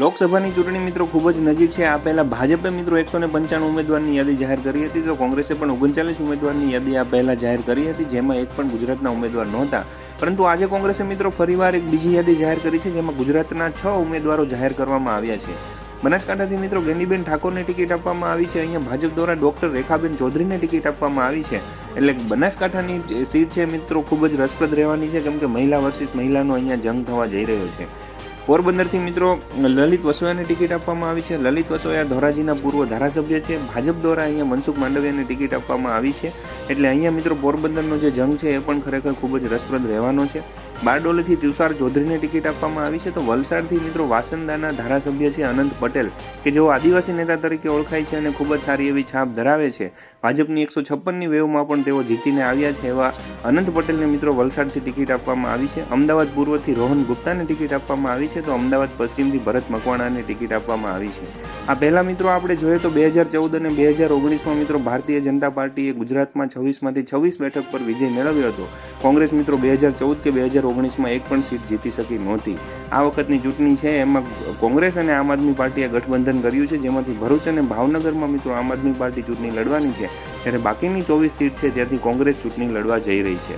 લોકસભાની ચૂંટણી મિત્રો ખૂબ જ નજીક છે. આ પહેલાં ભાજપે મિત્રો એકસો ને પંચાણું ઉમેદવારની યાદી જાહેર કરી હતી. તો કોંગ્રેસે પણ ઓગણચાલીસ ઉમેદવારની યાદી આ પહેલાં જાહેર કરી હતી, જેમાં એક પણ ગુજરાતના ઉમેદવાર નહોતા. પરંતુ આજે કોંગ્રેસે મિત્રો ફરીવાર એક બીજી યાદી જાહેર કરી છે, જેમાં ગુજરાતના છ ઉમેદવારો જાહેર કરવામાં આવ્યા છે. બનાસકાંઠાથી મિત્રો ગેનીબેન ઠાકોરને ટિકિટ આપવામાં આવી છે. અહીંયા ભાજપ દ્વારા ડોક્ટર રેખાબેન ચૌધરીને ટિકિટ આપવામાં આવી છે. એટલે બનાસકાંઠાની સીટ છે મિત્રો ખૂબ જ રસપ્રદ રહેવાની છે, કેમ કે મહિલા વર્સિસ મહિલાનો અહીંયા જંગ થવા જઈ રહ્યો છે. પોરબંદરથી મિત્રો લલિત વસોયાને ટિકિટ આપવામાં આવી છે. લલિત વસોયા ધોરાજીના પૂર્વ ધારાસભ્ય છે. ભાજપ દ્વારા અહીંયા મનસુખ માંડવિયાને ટિકિટ આપવામાં આવી છે. એટલે અહીંયા મિત્રો પોરબંદરનો જે જંગ છે એ પણ ખરેખર ખૂબ જ રસપ્રદ રહેવાનો છે. બારડોલીથી તુષાર ચૌધરીને ટિકિટ આપવામાં આવી છે. તો વલસાડથી મિત્રો વાસંદાના ધારાસભ્ય છે અનંત પટેલ, કે જેઓ આદિવાસી નેતા તરીકે ઓળખાય છે અને ખૂબ જ સારી એવી છાપ ધરાવે છે. ભાજપની એકસો છપ્પનની વેવમાં પણ તેઓ જીતીને આવ્યા છે એવા અનંત પટેલને મિત્રો વલસાડથી ટિકિટ આપવામાં આવી છે. અમદાવાદ પૂર્વથી રોહન ગુપ્તાને ટિકિટ આપવામાં આવી છે. તો અમદાવાદ પશ્ચિમથી ભરત મકવાણાને ટિકિટ આપવામાં આવી છે. આ પહેલા મિત્રો આપણે જોઈએ તો બે હજાર ચૌદ અને બે હજાર ઓગણીસમાં મિત્રો ભારતીય જનતા પાર્ટીએ ગુજરાતમાં છવ્વીસમાંથી છવ્વીસ બેઠક પર વિજય મેળવ્યો હતો. કોંગ્રેસ મિત્રો બે હજાર ચૌદ કે બે હજાર ઓગણીસમાં એક પણ સીટ જીતી શકી નહોતી. આ વખતની ચૂંટણી છે એમાં કોંગ્રેસ અને આમ આદમી પાર્ટીએ ગઠબંધન કર્યું છે, જેમાંથી ભરૂચ અને ભાવનગરમાં મિત્રો આમ આદમી પાર્ટી ચૂંટણી લડવાની છે. જ્યારે બાકીની ચોવીસ સીટ છે, ત્યાંથી કોંગ્રેસ ચૂંટણી લડવા જઈ રહી છે.